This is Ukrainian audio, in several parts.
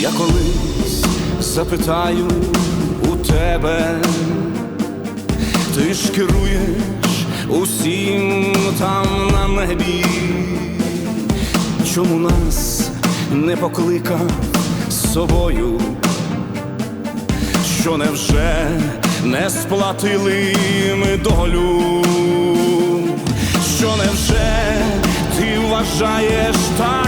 Я колись запитаю у тебе. Ти ж керуєш усім там на небі, чому нас не покликав з собою, що невже не сплатили ми долю, що невже ти вважаєш так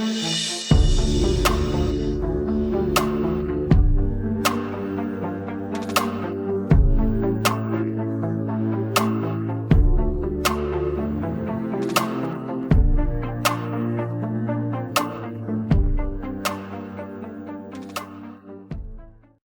Mm-hmm.